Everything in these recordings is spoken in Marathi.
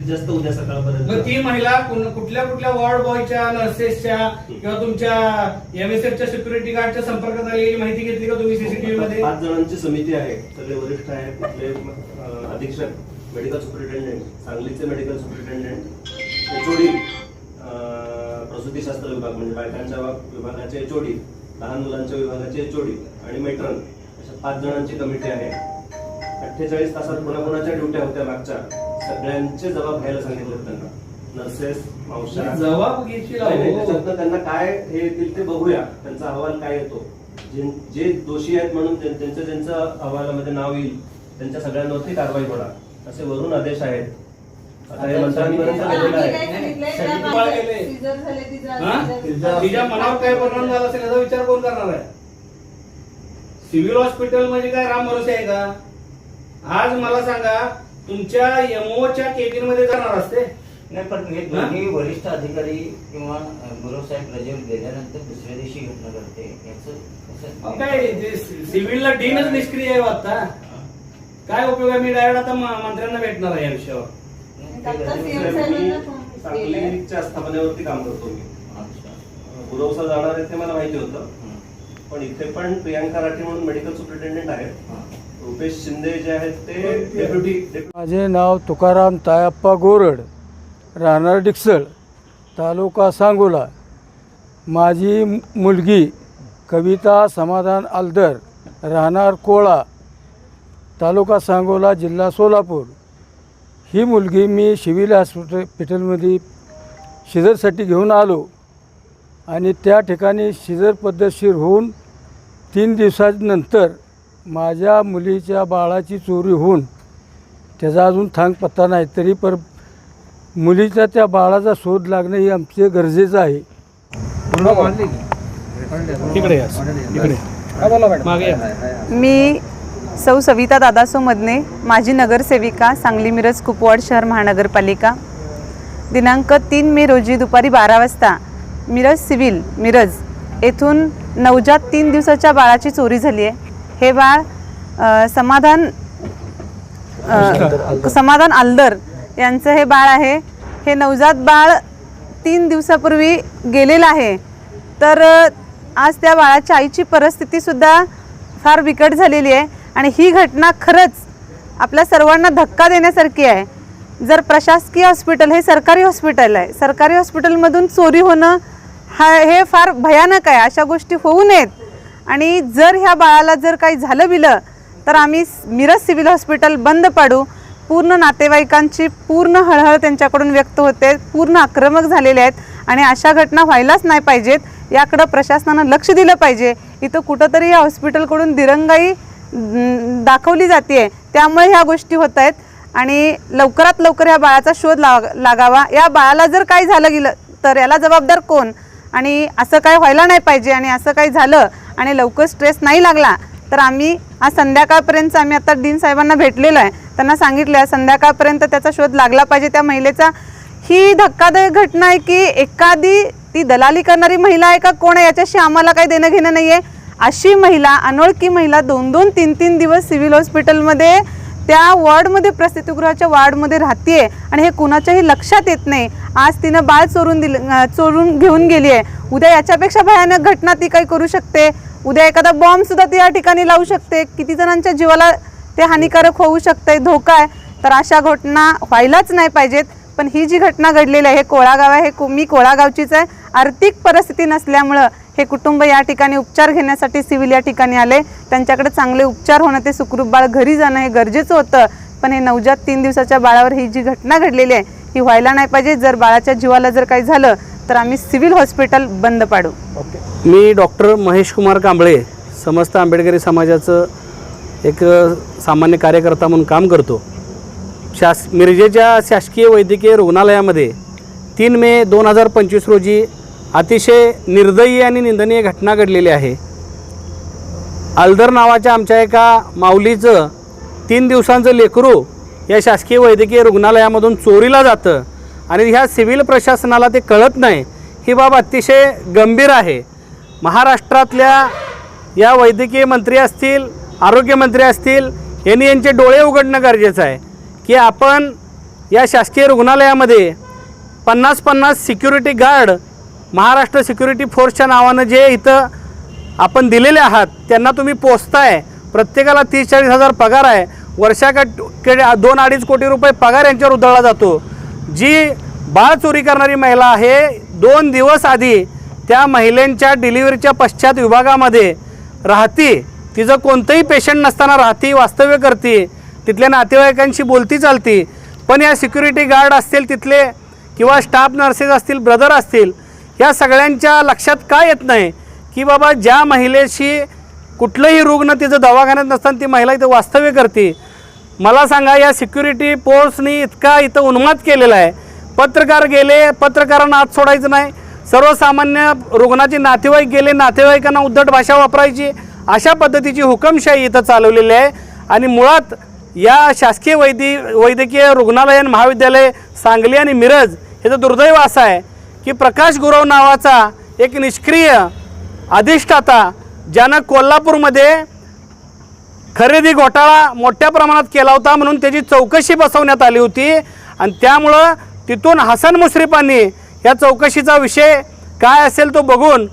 जास्त उद्या मग सकाळपर्यंत ती महिला कुण- कुठल्या कुठल्या वॉर्ड बॉयच्या नर्सेसच्या किंवा तुमच्या एमएसएफच्या सिक्युरिटी गार्डच्या संपर्कात आलेली माहिती घेतली का तुम्ही सीसीटीव्ही मध्ये? पाच जणांची समिती आहे. सगळे वरिष्ठ आहे कुठले अं, अधीक्षक मेडिकल सुपरिटेंडेंट सांगलीचे मेडिकल सुपरिटेंडेंट एचओडी प्रसूतीशास्त्र विभाग म्हणजे बायकांच्या विभागाचे एचओडी लहान मुलांच्या विभागाचे एचओडी आणि मेट्रन अशा पाच जणांची कमिटी आहे. अठ्ठेचाळीस तासात कोणाकोणाच्या ड्युट्या होत्या मागच्या? सगळ्यांचे जबाब घ्यायला सांगितले त्यांना. नर्सेस मावशा जबाब घेशील नाही, नाही, अहो. त्याच्यातनं त्यांना काय हे येतील ते बघूया. त्यांचा अहवाल काय येतो. जे जे दोषी आहेत म्हणून त्यां- त्यांचं ज्यांचं अहवालामध्ये नाव येईल त्यांच्या सगळ्यांवरती कारवाई होणार. असे वरून आदेश आहेत. आता हे मंत्र्यांपर्यंत गेलेलं आहे? तिच्या मनावर काय परिणाम झाला असेल याचा विचार कोण करणार आहे? सिव्हिल हॉस्पिटल म्हणजे काय राम भरोसे आहे का? आज मला सांगा तुमच्या एमओच्या केबिनमध्ये जाणार असते? नाही पण हे? दोन्ही वरिष्ठ अधिकारी किंवा गुरु साहेब रजेवर गेल्यानंतर दुसऱ्या दिवशी घटना घडते याचं काय सिव्हिलला डीनच निष्क्रिय आहे आता काय उपयोग आहे? मी डायरेक्ट आता मंत्र्यांना भेटणार आहे या विषयावर. सांगलीच्या स्थापनेवरती काम करतो मी. गुरवसा जाणार आहे ते मला माहिती होतं. पण इथे पण प्रियांका राठी म्हणून मेडिकल सुपरिटेंडेंट आहेत. रुपेश शिंदे जे आहेत ते डेप्युटी डेप्युटी माझे नाव तुकाराम तायप्पा गोरड राहणार डिक्सळ तालुका सांगोला. माझी मुलगी कविता समाधान आलदर राहणार कोळा तालुका सांगोला जिल्हा सोलापूर. ही मुलगी मी सिव्हिल हॉस्पिटलमध्ये शिजरसाठी घेऊन आलो आणि त्या ठिकाणी शिजर पद्धतशीर होऊन तीन दिवसानंतर माझ्या मुलीच्या बाळाची चोरी होऊन त्याचा अजून थांग पत्ता नाही तरी पर मुलीच्या त्या बाळाचा शोध लागणं हे आमचे गरजेचं आहे. मी सौ सविता दादासो मदने माजी नगरसेविका सांगली मिरज कुपवाड शहर महानगरपालिका. दिनांक तीन मे रोजी दुपारी बारा वाजता मिरज सिव्हिल मिरज येथून नवजात तीन दिवसाच्या बाळाची चोरी झाली आहे. हे बाळ समाधान अ, समाधान आलदर यांचं हे बाळ आहे. हे नवजात बाळ तीन दिवसापूर्वी गेलेलं आहे. तर अ, आज त्या बाळाच्या आईची परिस्थितीसुद्धा फार बिकट झालेली आहे आणि ही घटना खरंच आपल्या सर्वांना धक्का देण्यासारखी आहे. जर प्रशासकीय हॉस्पिटल हे सरकारी हॉस्पिटल आहे सरकारी हॉस्पिटलमधून चोरी होणं हा हे फार भयानक आहे. अशा गोष्टी होऊ नयेत. आणि जर ह्या बाळाला जर काही झालं बिलं तर आम्ही मिरज सिव्हिल हॉस्पिटल बंद पाडू. पूर्ण नातेवाईकांची पूर्ण हळहळ त्यांच्याकडून व्यक्त होते. पूर्ण आक्रमक झालेले आहेत आणि अशा घटना व्हायलाच नाही पाहिजेत. याकडं प्रशासनानं लक्ष दिलं पाहिजे. इथं कुठंतरी या हॉस्पिटलकडून दिरंगाई दाखवली जाते त्यामुळे ह्या गोष्टी होत आहेत. आणि लवकरात लवकर ह्या बाळाचा शोध लाग लागावा. या बाळाला जर काही झालं गेलं तर याला जबाबदार कोण? आणि असं काय व्हायला नाही पाहिजे आणि असं काही झालं आणि लवकर स्ट्रेस नाही लागला तर आम्ही आज संध्याकाळपर्यंत आम्ही आता डीन साहेबांना भेटलेलो आहे. त्यांना सांगितलं आहे संध्याकाळपर्यंत त्याचा शोध लागला पाहिजे. त्या महिलेचा ही धक्कादायक घटना आहे की एखादी ती दलाली करणारी महिला आहे का कोण आहे? याच्याशी आम्हाला काही देणं घेणं नाही आहे अशी महिला अनोळखी महिला दोन दोन तीन तीन दिवस सिव्हिल हॉस्पिटलमध्ये त्या वॉर्डमध्ये प्रसूतिगृहाच्या वॉर्डमध्ये राहते आणि हे कुणाच्याही लक्षात येत नाही. आज तिनं बाळ चोरून दिलं चोरून घेऊन गेली आहे उद्या याच्यापेक्षा भयानक घटना ती काही करू शकते. उद्या एखादा बॉम्बसुद्धा ती या ठिकाणी लावू शकते. किती जणांच्या जीवाला ते हानिकारक होऊ शकते धोका आहे. तर अशा घटना व्हायलाच नाही पाहिजेत. पण ही जी घटना घडलेली आहे हे कोळागाव आहे हे को- मी कोळागावचीच आहे. आर्थिक परिस्थिती नसल्यामुळं हे कुटुंब या ठिकाणी उपचार घेण्यासाठी सिव्हिल या ठिकाणी आले. त्यांच्याकडे चांगले उपचार होणं ते सुखरूप बाळ घरी जाणं हे गरजेचं होतं. पण हे नवजात तीन दिवसाच्या बाळावर ही जी घटना घडलेली आहे ही व्हायला नाही पाहिजे. जर बाळाच्या जीवाला जर काही झालं तर आम्ही सिव्हिल हॉस्पिटल बंद पाडू. मी डॉक्टर महेश कुमार कांबळे समस्त आंबेडकरी समाजाचं एक सामान्य कार्यकर्ता म्हणून काम करतो. शास मिरजेच्या शासकीय वैद्यकीय रुग्णालयामध्ये तीन मे दोन हजार पंचवीस रोजी अतिशय निर्दयी आणि निंदनीय घटना घडलेली आहे. आलदर नावाच्या आमच्या एका माऊलीचं तीन दिवसांचं लेकरू या शासकीय वैद्यकीय रुग्णालयामधून चोरीला जातं आणि ह्या सिव्हिल प्रशासनाला ते कळत नाही ही बाब अतिशय गंभीर आहे. महाराष्ट्रातल्या या वैद्यकीय मंत्री असतील आरोग्यमंत्री असतील यांनी यांचे डोळे उघडणं गरजेचं आहे की आपण या शासकीय रुग्णालयामध्ये पन्नास पन्नास सिक्युरिटी गार्ड महाराष्ट्र सिक्युरिटी फोर्सच्या नावानं जे इथं आपण दिलेले आहात त्यांना तुम्ही पोचताय प्रत्येकाला तीस चाळीस हजार पगार आहे. वर्षाकडे दोन अडीच कोटी रुपये पगार यांच्यावर उधळला जातो. जी बाळ चोरी करणारी महिला आहे दोन दिवस आधी त्या महिलेंच्या डिलिव्हरीच्या पश्चात विभागामध्ये राहती. तिचं कोणतंही पेशंट नसताना राहती वास्तव्य करते. तिथल्या नातेवाईकांशी बोलती चालती. पण या सिक्युरिटी गार्ड असतील तिथले किंवा स्टाफ नर्सेस असतील ब्रदर असतील या सगळ्यांच्या लक्षात काय येत नाही? की बाबा ज्या महिलेशी कुठलंही रुग्ण तिचं दवाखान्यात नसताना ती महिला इथं वास्तव्य करते. मला सांगा या सिक्युरिटी फोर्सनी इतका इथं उन्माद केलेला आहे. पत्रकार गेले पत्रकारांना आत सोडायचं नाही. सर्वसामान्य रुग्णाचे नातेवाईक गेले नातेवाईकांना उद्धट भाषा वापरायची. अशा पद्धतीची हुकमशाही इथं चालवलेली आहे. आणि मुळात या शासकीय वैद्य वैद्यकीय रुग्णालय आणि महाविद्यालय सांगली आणि मिरज हे तर दुर्दैव असं आहे. की प्रकाश गुरव नावाचा एक निष्क्रिय अधिष्ठाता ज्यानं कोल्हापूरमध्ये खरेदी घोटाळा मोठ्या प्रमाणात केला होता म्हणून त्याची चौकशी बसवण्यात आली होती. आणि त्यामुळं तिथून हसन मुश्रीफांनी या चौकशीचा विषय काय असेल तो बघून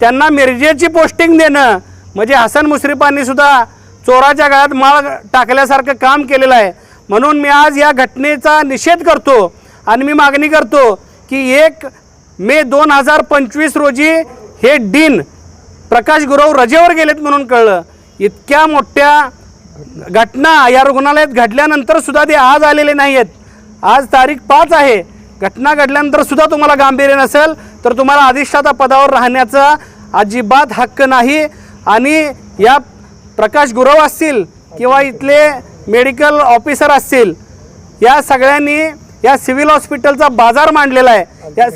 त्यांना मिरजेची पोस्टिंग देणं म्हणजे हसन मुश्रीफांनी सुद्धा चोराच्या गळ्यात माळ टाकल्यासारखं काम केलेलं आहे. म्हणून मी आज या घटनेचा निषेध करतो आणि मी मागणी करतो की एक मे दोन हजार पंचवीस रोजी हे डीन प्रकाश गुरव रजेवर गेलेत म्हणून कळलं. इतक्या मोठ्या घटना या रुग्णालयात घडल्यानंतर सुद्धा ते आज आलेले नाही आहेत आज तारीख पाच आहे. घटना घडल्यानंतर सुद्धा तुम्हाला गांभीर्य नसेल तर तुम्हाला अधिष्ठाता पदावर राहण्याचा अजिबात हक्क नाही. आणि या प्रकाश गुरव असतील किंवा इथले मेडिकल ऑफिसर असतील या सगळ्यांनी या सिव्हिल हॉस्पिटलचा बाजार मांडलेला आहे. या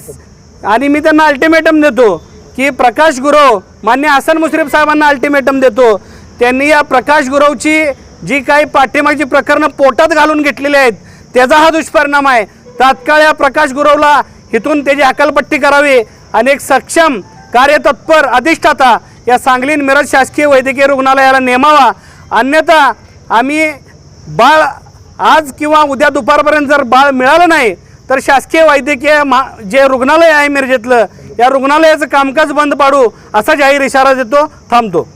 आणि मी त्यांना अल्टिमेटम देतो की प्रकाश गुरव मान्य हसन मुश्रीफ साहेबांना अल्टिमेटम देतो. त्यांनी या प्रकाश गुरवची जी काही पाठीमागची प्रकरणं पोटात घालून घेतलेली आहेत त्याचा हा दुष्परिणाम आहे. तात्काळ या प्रकाश गुरवला इथून त्याची हकालपट्टी करावी. आणि एक सक्षम कार्यतत्पर अधिष्ठाता या सांगली मिरज शासकीय वैद्यकीय रुग्णालयाला नेमावा. अन्यथा आम्ही बाळ आज किंवा उद्या दुपारपर्यंत जर बाळ मिळालं नाही तर शासकीय वैद्यकीय मा जे रुग्णालय आहे मिरजेतलं या रुग्णालयाचं कामकाज बंद पाडू असा जाहीर इशारा देतो थांबतो.